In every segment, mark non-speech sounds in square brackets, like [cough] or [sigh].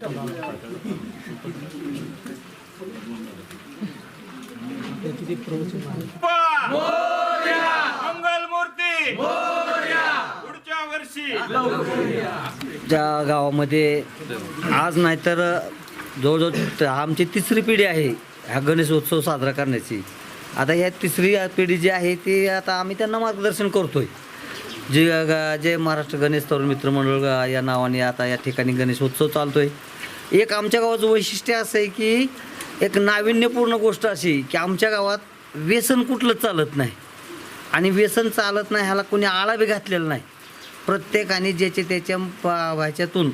त्याची पुढच्या वर्षी ज्या गावामध्ये आज नाही तर जवळजवळ आमची तिसरी पिढी आहे हा गणेश उत्सव साजरा करण्याची. आता ह्या तिसरी पिढी जी आहे ती आता आम्ही त्यांना मार्गदर्शन करतोय. जे जे महाराष्ट्र गणेश तरुण मित्र मंडळ या नावाने आता या ठिकाणी गणेश उत्सव चालतोय. एक आमच्या गावाचं वैशिष्ट्य असं आहे की एक नाविन्यपूर्ण गोष्ट अशी की आमच्या गावात व्यसन कुठलं चालत नाही. आणि व्यसन चालत नाही ह्याला कोणी आळा बी घातलेला नाही. प्रत्येकाने ज्याच्या त्याच्या पा- ह्याच्यातून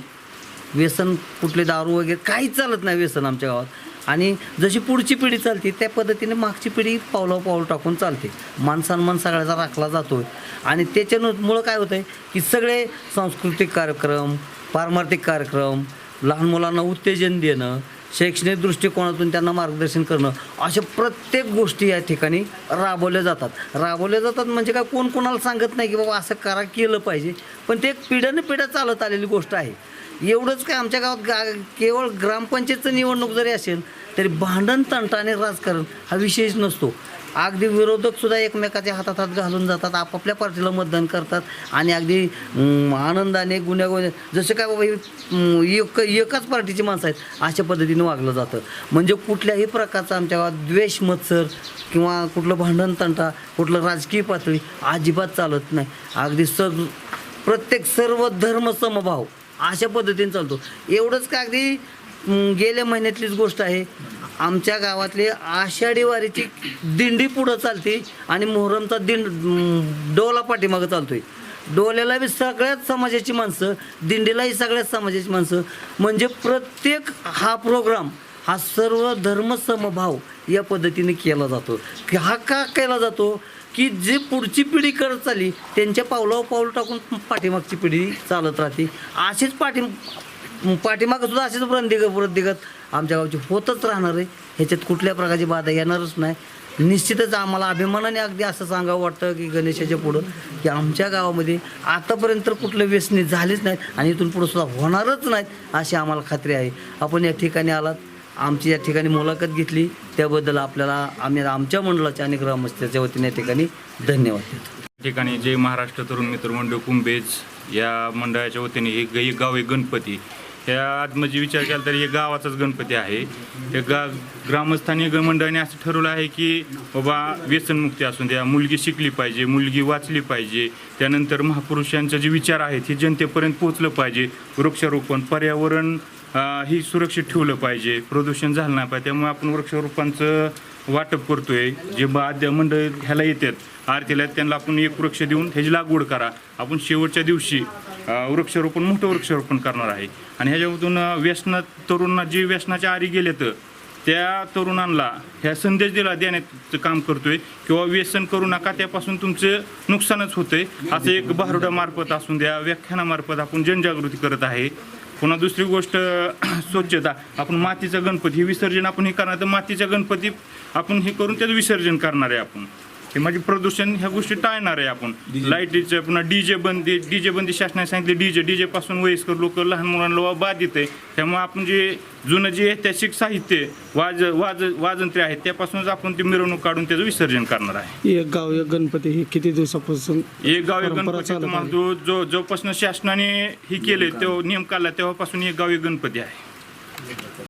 व्यसन कुठले दारू वगैरे काहीच चालत नाही व्यसन आमच्या गावात. आणि जशी पुढची पिढी चालते त्या पद्धतीने मागची पिढी पावलं पाऊल टाकून चालते. मान सगळ्याचा राखला जातो आहे आणि त्याच्यामुळं काय होतं आहे की सगळे सांस्कृतिक कार्यक्रम पारमार्थिक कार्यक्रम लहान मुलांना उत्तेजन देणं शैक्षणिक दृष्टिकोनातून त्यांना मार्गदर्शन करणं अशा प्रत्येक गोष्टी या ठिकाणी राबवल्या जातात. राबवल्या जातात म्हणजे काय? कोण कोणाला सांगत नाही की बाबा असं करा केलं पाहिजे. पण ते एक पिढ्यानं पिढ्या चालत आलेली गोष्ट आहे. एवढंच काय आमच्या गावात गा केवळ ग्रामपंचायतचं निवडणूक जरी असेल तरी भांडण तंटा आणि राजकारण हा विषयच नसतो. अगदी विरोधक सुद्धा एकमेकाच्या हातात हात घालून जातात आपापल्या पार्टीला मतदान करतात आणि अगदी आनंदाने गुन्ह्या जसे जसं काय बाबा हे, एक एकाच पार्टीची माणसं आहेत अशा पद्धतीने वागलं जातं. म्हणजे कुठल्याही प्रकारचा आमच्या द्वेष मत्सर किंवा कुठलं भांडण तंटा कुठलं राजकीय पातळी अजिबात चालत नाही. अगदी सग प्रत्येक सर्व धर्म समभाव अशा पद्धतीने चालतो. एवढंच का अगदी गेल्या महिन्यातलीच गोष्ट आहे आमच्या गावातली आषाढी वारीची दिंडी पुढं चालते आणि मोहरमचा दिंड डोला पाठीमागं चालतोय. डोल्याला बी सगळ्याच समाजाची माणसं दिंडीलाही सगळ्याच समाजाची माणसं. म्हणजे प्रत्येक हा प्रोग्राम हा सर्व धर्म समभाव या पद्धतीने केला जातो. की हा का केला जातो? की जे पुढची पिढी करत चालली त्यांच्या पावलावर पाऊल टाकून पाठीमागची पिढी चालत राहते. अशीच पाठी पाठीमागं सुद्धा असेच वृद्धिगत वृद्धिगत आमच्या गावची होतच राहणार आहे. ह्याच्यात कुठल्या प्रकारची बाधा येणारच नाही. निश्चितच आम्हाला अभिमानाने अगदी असं सांगावं वाटतं की गणेशाच्या पुढं की आमच्या गावामध्ये आतापर्यंत तर कुठलं व्यसनी झालीच नाहीत आणि इथून पुढं सुद्धा होणारच नाहीत अशी आम्हाला खात्री आहे. आपण या ठिकाणी आलात आमची या ठिकाणी मुलाखत घेतली त्याबद्दल आपल्याला आम्ही आमच्या मंडळाच्या आणि ग्रामस्थाच्या वतीने या ठिकाणी धन्यवाद देतो. ठिकाणी जे महाराष्ट्र तरुण मित्र मंडळ कुंभेज या मंडळाच्या वतीने एक गाव आहे गणपती. ह्या आज म्हणजे विचार केला तर हे गावाचाच गणपती आहे. हे गा ग्रामस्थानी मंडळाने असं ठरवलं आहे की बाबा व्यसनमुक्ती असून द्या मुलगी शिकली पाहिजे मुलगी वाचली पाहिजे त्यानंतर महापुरुषांचे जे विचार आहेत हे जनतेपर्यंत पोहोचलं पाहिजे. वृक्षारोपण पर्यावरण ही सुरक्षित ठेवलं पाहिजे. प्रदूषण झालं नाही पाहिजे त्यामुळे आपण वृक्षारोपांचं वाटप करतोय जे बाद्य मंडळ ह्याला येतात आरतीला त्यांना आपण एक वृक्ष देऊन ह्याची लागवड करा. आपण शेवटच्या दिवशी वृक्षारोपण मोठं वृक्षारोपण करणार आहे. आणि ह्याच्यामधून व्यसना तरुणांना जे व्यसनाच्या आरी गेलेत त्या तरुणांना ह्या संदेश दिला देण्याचं काम करतोय. किंवा व्यसन करू नका त्यापासून तुमचं नुकसानच होतंय. असं एक बारुडामार्फत असून द्या व्याख्यानामार्फत आपण जनजागृती करत आहे. पुन्हा दुसरी गोष्ट [clears throat] स्वच्छता. आपण मातीचा गणपती हे विसर्जन आपण हे करणार तर मातीचा गणपती आपण हे करून त्याचं विसर्जन करणार आहे आपण. हे म्हणजे प्रदूषण ह्या गोष्टी टाळणार आहे आपण. लाईटीचं पुन्हा डीजे बंदी डीजे बंदी शासनाने सांगितले डीजे डीजे पासून वयस्कर लोक लहान मुलांना बाधित आहे. त्यामुळे आपण जे जुनं जे ऐतिहासिक साहित्य वाज वाज वाजंत्रे आहेत त्यापासूनच आपण ती मिरवणूक काढून त्याचं विसर्जन करणार आहे. एक गाव एक गणपती हे किती दिवसापासून एक गाव एक गणपती तुम्हाला. जो जो जोपासून शासनाने हे केले तो नियम काढला तेव्हापासून एक गाव एक गणपती आहे.